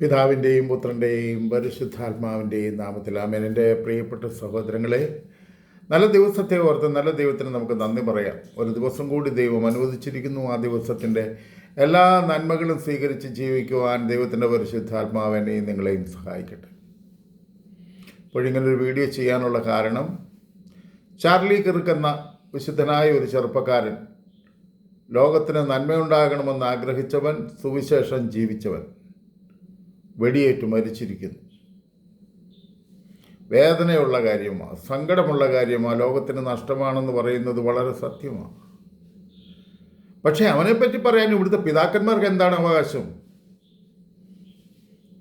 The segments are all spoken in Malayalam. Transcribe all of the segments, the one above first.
പിതാവിന്റെയും പുത്രന്റെയും പരിശുദ്ധാത്മാവിന്റെയും നാമത്തിൽ ആമേൻ. എന്റെ പ്രിയപ്പെട്ട സഹോദരങ്ങളെ നല്ല ദിവസത്തെ ഓർത്ത് നല്ല ദൈവത്തിന് നമുക്ക് നന്ദി പറയാം. ഒരു ദിവസം കൂടി ദൈവം അനുവദിച്ചിരിക്കുന്നു. ആ ദിവസത്തിന്റെ എല്ലാ നന്മകളും സ്വീകരിച്ച് ജീവിക്കുവാൻ ദൈവത്തിന്റെ പരിശുദ്ധാത്മാവിനെയും നിങ്ങളെയും സഹായിക്കട്ടെ. ഇപ്പോഴിങ്ങനൊരു വീഡിയോ ചെയ്യാനുള്ള കാരണം ചാർലി കിർക്ക് എന്ന വിശുദ്ധനായ ഒരു ചെറുപ്പക്കാരൻ ലോകത്തിന് നന്മയുണ്ടാകണമെന്ന് ആഗ്രഹിച്ചവൻ സുവിശേഷം ജീവിച്ചവൻ. വെടിയേറ്റ് മരിച്ചിരിക്കുന്നു. വേദനയുള്ള കാര്യമാണ് സങ്കടമുള്ള കാര്യമാണ് ലോകത്തിന് നഷ്ടമാണെന്ന് പറയുന്നത് വളരെ സത്യമാണ് പക്ഷേ അവനെപ്പറ്റി പറയാൻ ഇവിടുത്തെ പിതാക്കന്മാർക്ക് എന്താണ് അവകാശം?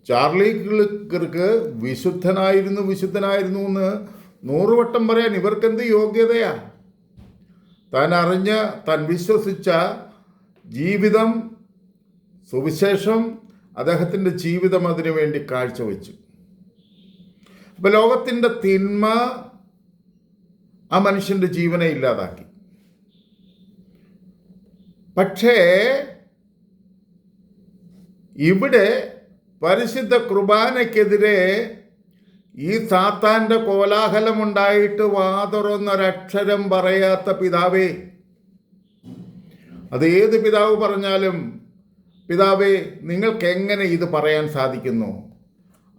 ചാർലി കിളിക്കർക്ക് വിശുദ്ധനായിരുന്നു വിശുദ്ധനായിരുന്നു എന്ന് നൂറുവട്ടം പറയാൻ ഇവർക്കെന്ത് യോഗ്യതയാ? താൻ അറിഞ്ഞ താൻ വിശ്വസിച്ച ജീവിതം സുവിശേഷം അദ്ദേഹത്തിന്റെ ജീവിതം അതിനു വേണ്ടി കാഴ്ചവെച്ചു. അപ്പോൾ ലോകത്തിന്റെ തിന്മ ആ മനുഷ്യന്റെ ജീവനെ ഇല്ലാതാക്കി. പക്ഷേ ഇവിടെ പരിശുദ്ധ കുർബാനയ്ക്കെതിരെ ഈ സാത്താന്റെ കോലാഹലമുണ്ടായിട്ട് വാതുറന്നൊരക്ഷരം പറയാത്ത പിതാവേ അത് ഏത് പിതാവ് പറഞ്ഞാലും പിതാവേ നിങ്ങൾക്ക് എങ്ങനെ ഇത് പറയാൻ സാധിക്കുന്നു?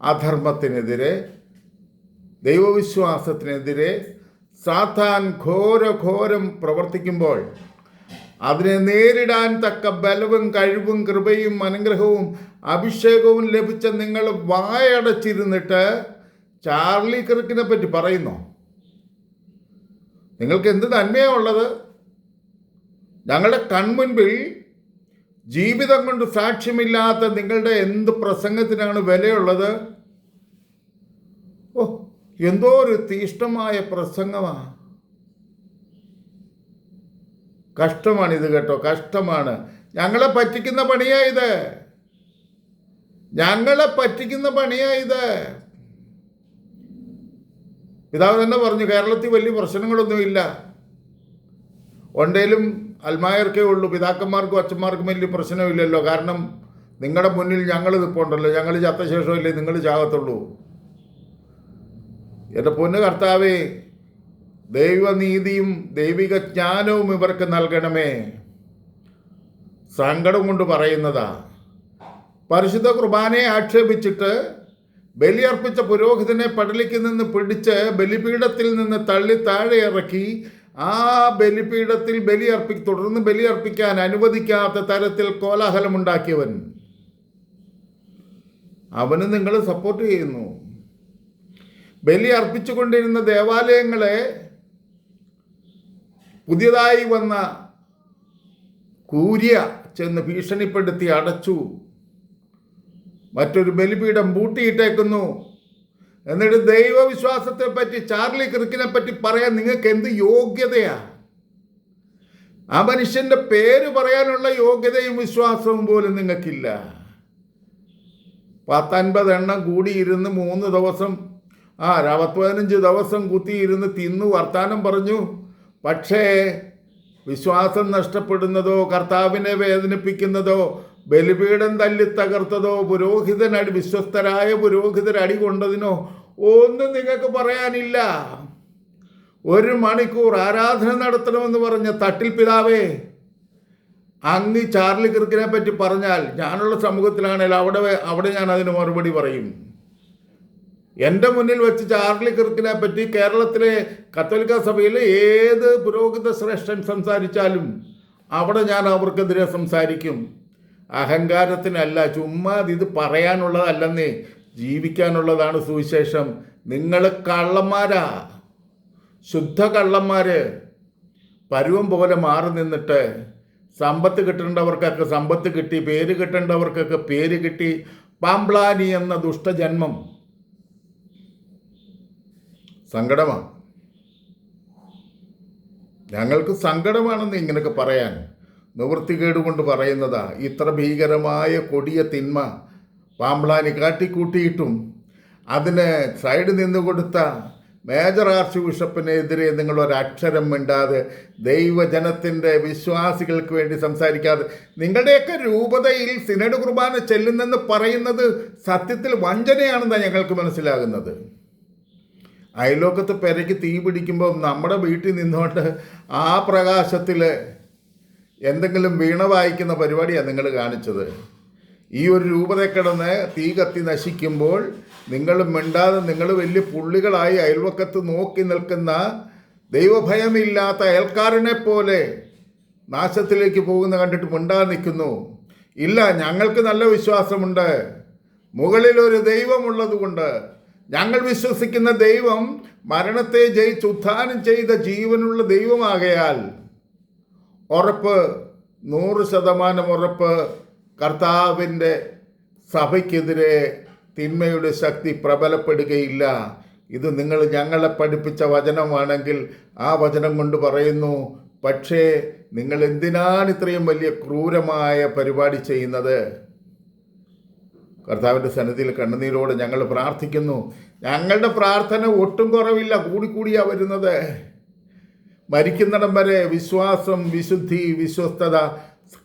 അധർമ്മത്തിനെതിരെ ദൈവവിശ്വാസത്തിനെതിരെ സാത്താൻ ഘോരഘോരം പ്രവർത്തിക്കുമ്പോൾ അതിനെ നേരിടാൻ തക്ക ബലവും കഴിവും കൃപയും അനുഗ്രഹവും അഭിഷേകവും ലഭിച്ച നിങ്ങൾ വായടച്ചിരുന്നിട്ട് ചാർലി ക്രിക്കിനെ പറ്റി പറയുന്നു. നിങ്ങൾക്ക് എന്ത് നന്മയാണ് ഉള്ളത്? ഞങ്ങളുടെ കൺമുൻപിൽ ജീവിതം കൊണ്ട് സാക്ഷ്യമില്ലാത്ത നിങ്ങളുടെ എന്ത് പ്രസംഗത്തിനാണ് വിലയുള്ളത്? ഓ എന്തോ ഒരു തീഷ്ണമായ പ്രസംഗമാണ് കഷ്ടമാണ് ഇത് കേട്ടോ കഷ്ടമാണ്. ഞങ്ങളെ പറ്റിക്കുന്ന പണിയാ ഇത്. ഞങ്ങളെ പറ്റിക്കുന്ന പണിയാ ഇത്. പിതാവ് തന്നെ പറഞ്ഞു കേരളത്തിൽ വലിയ പ്രശ്നങ്ങളൊന്നുമില്ല. ഒണ്ടേലും അൽമായർക്കേ ഉള്ളൂ. പിതാക്കന്മാർക്കും അച്ഛന്മാർക്കും വലിയ പ്രശ്നമില്ലല്ലോ. കാരണം നിങ്ങളുടെ മുന്നിൽ ഞങ്ങൾ നിൽപ്പുണ്ടല്ലോ ഞങ്ങൾ ചത്ത ശേഷമല്ലേ നിങ്ങൾ ചാകത്തുള്ളൂ. എന്റെ പൊന്ന് കർത്താവേ ദൈവനീതിയും ദൈവിക ജ്ഞാനവും ഇവർക്ക് നൽകണമേ. സങ്കടം കൊണ്ട് പറയുന്നതാ. പരിശുദ്ധ കുർബാനയെ ആക്ഷേപിച്ചിട്ട് ബലിയർപ്പിച്ച പുരോഹിതനെ പടലിക്ക് നിന്ന് പിടിച്ച് ബലിപീഠത്തിൽ നിന്ന് തള്ളി താഴെ ഇറക്കി ആ ബലിപീഠത്തിൽ ബലിയർപ്പി തുടർന്ന് ബലിയർപ്പിക്കാൻ അനുവദിക്കാത്ത തരത്തിൽ കോലാഹലമുണ്ടാക്കിയവൻ അവന് നിങ്ങൾ സപ്പോർട്ട് ചെയ്യുന്നു. ബലി അർപ്പിച്ചുകൊണ്ടിരുന്ന ദേവാലയങ്ങളെ പുതിയതായി വന്ന കൂര്യ ചെന്ന് ഭീഷണിപ്പെടുത്തി അടച്ചു. മറ്റൊരു ബലിപീഠം പൂട്ടിയിട്ടേക്കുന്നു. എന്നിട്ട് ദൈവവിശ്വാസത്തെ പറ്റി ചാർലി ക്രിക്കിനെ പറ്റി പറയാൻ നിങ്ങൾക്ക് എന്ത് യോഗ്യതയാ? ആ മനുഷ്യന്റെ പേര് പറയാനുള്ള യോഗ്യതയും വിശ്വാസവും പോലും നിങ്ങൾക്കില്ല. പത്തൻപത് എണ്ണം കൂടിയിരുന്ന് മൂന്ന് ദിവസം ആ പതിനഞ്ച് ദിവസം കുത്തിയിരുന്ന് തിന്നു വർത്താനം പറഞ്ഞു. പക്ഷേ വിശ്വാസം നഷ്ടപ്പെടുന്നതോ കർത്താവിനെ വേദനിപ്പിക്കുന്നതോ ബലിപീഠം തല്ലി തകർത്തതോ പുരോഹിതനടി വിശ്വസ്തരായ പുരോഹിതർ അടി കൊണ്ടതിനോ ഒന്നും നിങ്ങൾക്ക് പറയാനില്ല. ഒരു മണിക്കൂർ ആരാധന നടത്തണമെന്ന് പറഞ്ഞ തട്ടിൽ പിതാവേ അങ്ങ് ചാർലി കിർക്കിനെ പറ്റി പറഞ്ഞാൽ ഞാനുള്ള സമൂഹത്തിലാണെങ്കിൽ അവിടെ അവിടെ ഞാൻ അതിന് മറുപടി പറയും. എന്റെ മുന്നിൽ വെച്ച് ചാർലി കിർക്കിനെ പറ്റി കേരളത്തിലെ കത്തോലിക്ക സഭയിൽ ഏത് പുരോഹിത ശ്രേഷ്ഠൻ സംസാരിച്ചാലും അവിടെ ഞാൻ അവർക്കെതിരെ സംസാരിക്കും. അഹങ്കാരത്തിനല്ല ചുമ്മാ ഇത് പറയാനുള്ളതല്ലെന്നേ. ജീവിക്കാനുള്ളതാണ് സുവിശേഷം. നിങ്ങൾ കള്ളന്മാരാ. ശുദ്ധ കള്ളന്മാര്. പരുവം പോലെ മാറി നിന്നിട്ട് സമ്പത്ത് കിട്ടേണ്ടവർക്കൊക്കെ സമ്പത്ത് കിട്ടി പേര് കിട്ടേണ്ടവർക്കൊക്കെ പേര് കിട്ടി. പാംപ്ലാനി എന്ന ദുഷ്ടജന്മം. സങ്കടമാണ് ഞങ്ങൾക്ക് സങ്കടമാണെന്ന് ഇങ്ങനെയൊക്കെ പറയാൻ. നിവൃത്തികേട് കൊണ്ട് പറയുന്നതാ ഇത്ര ഭീകരമായ കൊടിയ തിന്മ പാമ്പ്ലാനി കാട്ടിക്കൂട്ടിയിട്ടും അതിന് സൈഡ് നിന്ന് കൊടുത്ത മേജർ ആർച്ച് ബിഷപ്പിനെതിരെ നിങ്ങൾ ഒരക്ഷരം മിണ്ടാതെ ദൈവജനത്തിന്റെ വിശ്വാസികൾക്ക് വേണ്ടി സംസാരിക്കാതെ നിങ്ങളുടെയൊക്കെ രൂപതയിൽ സിനഡ് കുർബാന ചെല്ലുന്നെന്ന് പറയുന്നത് സത്യത്തിൽ വഞ്ചനയാണെന്നാണ് ഞങ്ങൾക്ക് മനസ്സിലാകുന്നത്. അയലോക്കത്ത് പെരയ്ക്ക് തീ പിടിക്കുമ്പോൾ നമ്മുടെ വീട്ടിൽ നിന്നുകൊണ്ട് ആ പ്രകാശത്തിൽ എന്തെങ്കിലും വീണ വായിക്കുന്ന പരിപാടിയാണ് നിങ്ങൾ കാണിച്ചത്. ഈ ഒരു രൂപത കിടന്ന് തീ കത്തി നശിക്കുമ്പോൾ നിങ്ങൾ മിണ്ടാതെ നിങ്ങൾ വലിയ പുള്ളികളായി അയൽവക്കത്ത് നോക്കി നിൽക്കുന്ന ദൈവഭയമില്ലാത്ത അയൽക്കാരനെ പോലെ നാശത്തിലേക്ക് പോകുന്ന കണ്ടിട്ട് മിണ്ടാതെ നിൽക്കുന്നു. ഇല്ല ഞങ്ങൾക്ക് നല്ല വിശ്വാസമുണ്ട്. മുകളിൽ ഒരു ദൈവമുള്ളതുകൊണ്ട് ഞങ്ങൾ വിശ്വസിക്കുന്ന ദൈവം മരണത്തെ ജയിച്ച് ഉത്ഥാനം ചെയ്ത ജീവനുള്ള ദൈവമാകയാൽ ഉറപ്പ് നൂറ് ശതമാനം ഉറപ്പ് കർത്താവിന്റെ സഭയ്ക്കെതിരെ തിന്മയുടെ ശക്തി പ്രബലപ്പെടുകയില്ല. ഇത് നിങ്ങൾ ഞങ്ങളെ പഠിപ്പിച്ച വചനമാണെങ്കിൽ ആ വചനം കൊണ്ട് പറയുന്നു പക്ഷേ നിങ്ങൾ എന്തിനാണ് ഇത്രയും വലിയ ക്രൂരമായ പരിപാടി ചെയ്യുന്നത്? കർത്താവിന്റെ സന്നിധിയിൽ കണ്ണുനീരോട് ഞങ്ങൾ പ്രാർത്ഥിക്കുന്നു. ഞങ്ങളുടെ പ്രാർത്ഥന ഒട്ടും കുറവില്ല കൂടിക്കൂടിയാണ് വരുന്നത്. മരിക്കുന്നിടം വരെ വിശ്വാസം വിശുദ്ധി വിശ്വസ്തത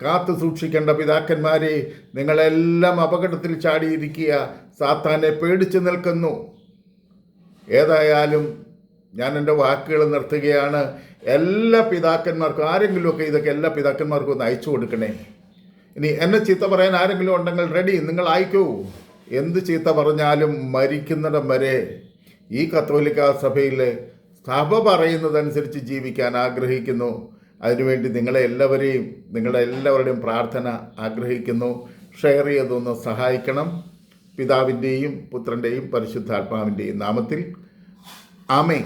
കാത്തു സൂക്ഷിക്കേണ്ട പിതാക്കന്മാരെ നിങ്ങളെല്ലാം അപകടത്തിൽ ചാടിയിരിക്കുക. സാത്താനെ പേടിച്ചു നിൽക്കുന്നു. ഏതായാലും ഞാൻ എന്റെ വാക്കുകൾ നിർത്തുകയാണ്. എല്ലാ പിതാക്കന്മാർക്കും ആരെങ്കിലുമൊക്കെ ഇതൊക്കെ എല്ലാ പിതാക്കന്മാർക്കും ഒന്ന് അയച്ചു കൊടുക്കണേ. ഇനി എന്നെ ചീത്ത പറയാൻ ആരെങ്കിലും ഉണ്ടെങ്കിൽ റെഡി നിങ്ങൾ അയക്കൂ. എന്ത് ചീത്ത പറഞ്ഞാലും മരിക്കുന്നിടം വരെ ഈ കത്തോലിക്ക സഭയിലെ സഭ പറയുന്നതനുസരിച്ച് ജീവിക്കാൻ ആഗ്രഹിക്കുന്നു. അതിനുവേണ്ടി നിങ്ങളെ എല്ലാവരെയും നിങ്ങളുടെ എല്ലാവരുടെയും പ്രാർത്ഥന ആഗ്രഹിക്കുന്നു. ഷെയർ ചെയ്തൊന്ന് സഹായിക്കണം. പിതാവിന്റെയും പുത്രന്റെയും പരിശുദ്ധാത്മാവിന്റെയും നാമത്തിൽ. ആമേ